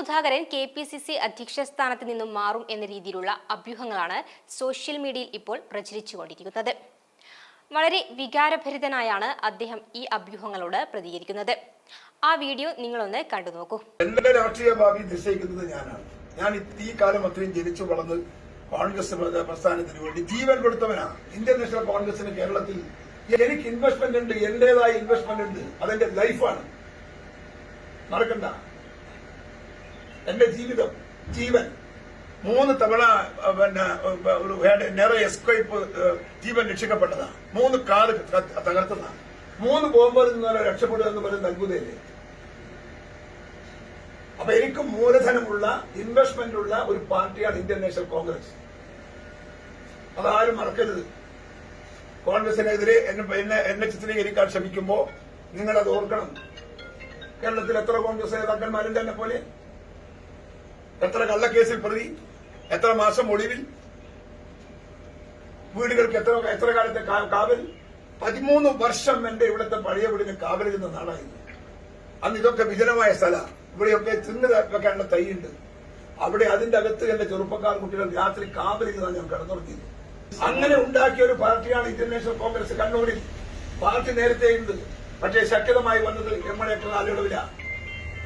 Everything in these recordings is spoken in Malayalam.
Sudhakaran K P C C അധ്യക്ഷ സ്ഥാനത്ത് നിന്നും മാറും എന്ന രീതിയിലുള്ള അഭ്യൂഹങ്ങളാണ് സോഷ്യൽ മീഡിയയിൽ ഇപ്പോൾ പ്രചരിച്ചുകൊണ്ടിരിക്കുന്നത്. വളരെ വികാരഭരിതനായാണ് അദ്ദേഹം ഈ അഭ്യൂഹങ്ങളോട് പ്രതികരിക്കുന്നത്. ആ വീഡിയോ നിങ്ങളൊന്ന് കണ്ടു നോക്കൂ. എന്റെ രാഷ്ട്രീയ ഭാവി നിശ്ചയിക്കുന്നത് ഞാനാണ്. ഞാൻ ഈ- കാലം അത്രയും ജനിച്ചു വളർന്ന് കോൺഗ്രസ് പ്ര- പ്രസ്ഥാനത്തിന് വേണ്ടി ജീവൻ കൊടുത്തവനാണ് ഇന്ത്യൻ നാഷണൽ കോൺഗ്രസിന് കേരളത്തിൽ എനിക്ക് ഇൻവെസ്റ്റ്മെന്റ് ഉണ്ട് എന്റേതായ ഇൻവെസ്റ്റ്മെന്റ് ഉണ്ട്. അതെന്റെ ലൈഫാണ് മറക്കണ്ട. എന്റെ ജീവിതം ജീവൻ. മൂന്ന് തവണ പിന്നെ ഒരു നേരെ എസ്കേപ്പ് ജീവൻ രക്ഷിക്കപ്പെട്ടതാണ്. മൂന്ന് കാറ് തകർത്തതാണ്. മൂന്ന് ബോംബറിൽ നിന്ന് രക്ഷപ്പെടുക എന്ന് പറയുന്നത് നൽകുന്നതല്ലേ അപ്പൊ എനിക്ക് മൂലധനമുള്ള ഇൻവെസ്റ്റ്മെന്റ് ഉള്ള ഒരു പാർട്ടിയാണ് ഇന്ത്യൻ നാഷണൽ കോൺഗ്രസ്. അതാരും മറക്കരുത്. കോൺഗ്രസിനെതിരെ എന്നെ എന്നെ ചിത്രീകരിക്കാൻ ശ്രമിക്കുമ്പോ നിങ്ങളത് ഓർക്കണം. കേരളത്തിൽ എത്ര കോൺഗ്രസ് നേതാക്കന്മാരുണ്ട് എന്നെ പോലെ എത്ര കള്ളക്കേസിൽ പ്രതി? എത്ര മാസം ഒളിവിൽ? വീടുകൾക്ക് എത്ര എത്ര കാലത്തെ കാവൽ? പതിമൂന്ന് വർഷം എന്റെ ഇവിടുത്തെ പഴയ വീടിന് കാവലിരുന്ന നാടായിരുന്നു അന്ന് ഇതൊക്കെ വിജനമായ സ്ഥലം. ഇവിടെയൊക്കെ തിന്ന് വെക്കാനുള്ള തൈയുണ്ട്. അവിടെ അതിന്റെ അകത്ത് എന്റെ ചെറുപ്പക്കാർ കുട്ടികൾ രാത്രി കാവലിരുന്നാണ് ഞാൻ കിടന്നുറങ്ങിയത്. അങ്ങനെ ഉണ്ടാക്കിയ ഒരു പാർട്ടിയാണ് ഇന്ത്യൻ നാഷണൽ കോൺഗ്രസ് കണ്ണൂരിൽ. പാർട്ടി നേരത്തെ ഉണ്ട് പക്ഷേ ശക്തമായി വന്നത് എം എൽ എ കാലയളവില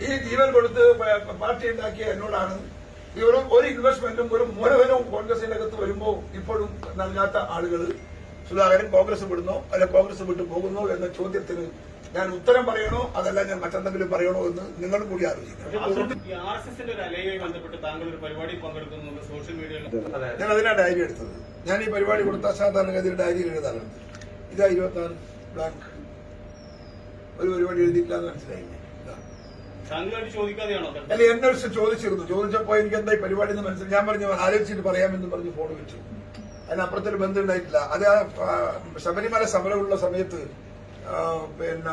ഈ ജീവൻ കൊടുത്ത് പാർട്ടി ഉണ്ടാക്കിയ എന്നോടാണ്. ഇവരും ഒരു ഇൻവെസ്റ്റ്മെന്റും ഒരു മൂലധനവും കോൺഗ്രസിന്റെ അകത്ത് വരുമ്പോൾ ഇപ്പോഴും നൽകാത്ത ആളുകൾ സുധാകരൻ കോൺഗ്രസ് വിടുന്നോ? അല്ലെ കോൺഗ്രസ് വിട്ടു പോകുന്നോ എന്ന ചോദ്യത്തിന് ഞാൻ ഉത്തരം പറയണോ? അതല്ല ഞാൻ മറ്റെന്തെങ്കിലും പറയണോ എന്ന് നിങ്ങളും കൂടി ആലോചിക്കണം. ഈ ആർ ഒരു അലയുമായി ബന്ധപ്പെട്ട് താങ്കൾ ഒരു പരിപാടി പങ്കെടുക്കുന്നു സോഷ്യൽ മീഡിയയിൽ. ഞാൻ അതിനാ ഡയറി എടുത്തത്. ഞാൻ ഈ പരിപാടി കൊടുത്ത സാധാരണഗതിയിൽ ഡയറി എഴുതാറുണ്ട്. ഇതാ ഇരുപത്തി ആറ് ബ്ലാങ്ക് ഒരു പരിപാടി എഴുതിയിട്ടില്ല എന്ന് ചോദിക്കാതെയാണോ അല്ല എന്നെ ദിവസം ചോദിച്ചിരുന്നു. ചോദിച്ചപ്പോ എനിക്ക് എന്താ ഈ പരിപാടി എന്ന് മനസ്സിലായി. ഞാൻ പറഞ്ഞു ആലോചിച്ചിട്ട് പറയാമെന്ന് പറഞ്ഞ് ഫോൺ വെച്ചു അതിനപ്പുറത്തൊരു ബന്ധം ഉണ്ടായിട്ടില്ല. അത് ശബരിമല സമരമുള്ള സമയത്ത് പിന്നെ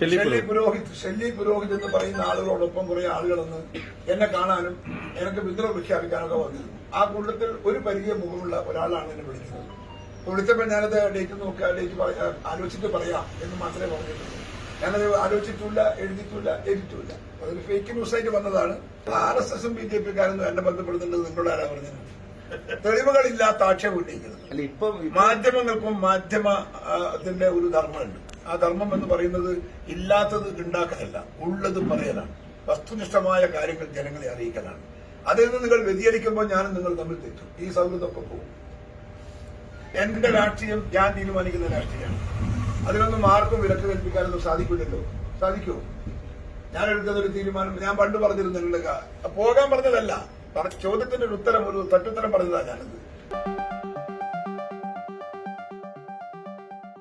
ഷെല്ലി- പുരോഹിത്. ഷെല്ലി പുരോഹിത് എന്ന് പറയുന്ന ആളുകളോടൊപ്പം കുറെ ആളുകളെന്ന് എന്നെ കാണാനും എനിക്ക് പിന്തുണ പ്രഖ്യാപിക്കാനൊക്കെ വന്നിരുന്നു. ആ കൂട്ടത്തിൽ ഒരു പരിചയ മുഖമുള്ള ഒരാളാണ് എന്നെ വിളിക്കുന്നത് വിളിച്ചപ്പോൾ ഞാനത് ഡേറ്റ് നോക്കുക ഡേറ്റ് പറയാ ആലോചിച്ചിട്ട് പറയാം എന്ന് മാത്രമേ പറഞ്ഞിട്ടുള്ളൂ. ഞാനത് ആലോചിച്ചിട്ടില്ല എഴുതിയിട്ടില്ല എഴുതിയിട്ടില്ല അതൊരു ഫേക്ക് ന്യൂസ് ആയിട്ട് വന്നതാണ്. ആർ എസ് എസും ബി ജെ പിക്കാരൊന്നും എന്നെ ബന്ധപ്പെടുന്നുണ്ടെന്ന് നിങ്ങളുടെ ആരാ പറഞ്ഞത്? തെളിവുകളില്ലാത്ത ആക്ഷേപം ഉന്നയിക്കുന്നത്. അല്ല ഇപ്പം മാധ്യമങ്ങൾക്കും മാധ്യമത്തിന്റെ ഒരു ധർമ്മമുണ്ട്. ആ ധർമ്മം എന്ന് പറയുന്നത് ഇല്ലാത്തത് ഉണ്ടാക്കലല്ല ഉള്ളത് പറയലാണ്. വസ്തുനിഷ്ഠമായ കാര്യങ്ങൾ ജനങ്ങളെ അറിയിക്കലാണ്. അതിൽ നിന്ന് നിങ്ങൾ വ്യതിചലിക്കുമ്പോൾ ഞാനും നിങ്ങൾ തമ്മിൽ തെറ്റും. ഈ സൗഹൃദമൊക്കെ പോകും. എന്റെ രാഷ്ട്രീയം ഞാൻ തീരുമാനിക്കുന്ന രാഷ്ട്രീയമാണ്. അതിനൊന്നും ആർക്കും വിലക്ക് കൽപ്പിക്കാനൊന്നും സാധിക്കില്ലല്ലോ സാധിക്കൂ? ഞാൻ എടുക്കുന്ന ഒരു തീരുമാനം ഞാൻ പണ്ട് പറഞ്ഞിരുന്നു നിങ്ങളുടെ പോകാൻ പറഞ്ഞതല്ല. പറ- ചോദ്യത്തിന്റെ ഒരു ഉത്തരം ഒരു തട്ടുത്തരം പറഞ്ഞതാണ് ഞാനത്.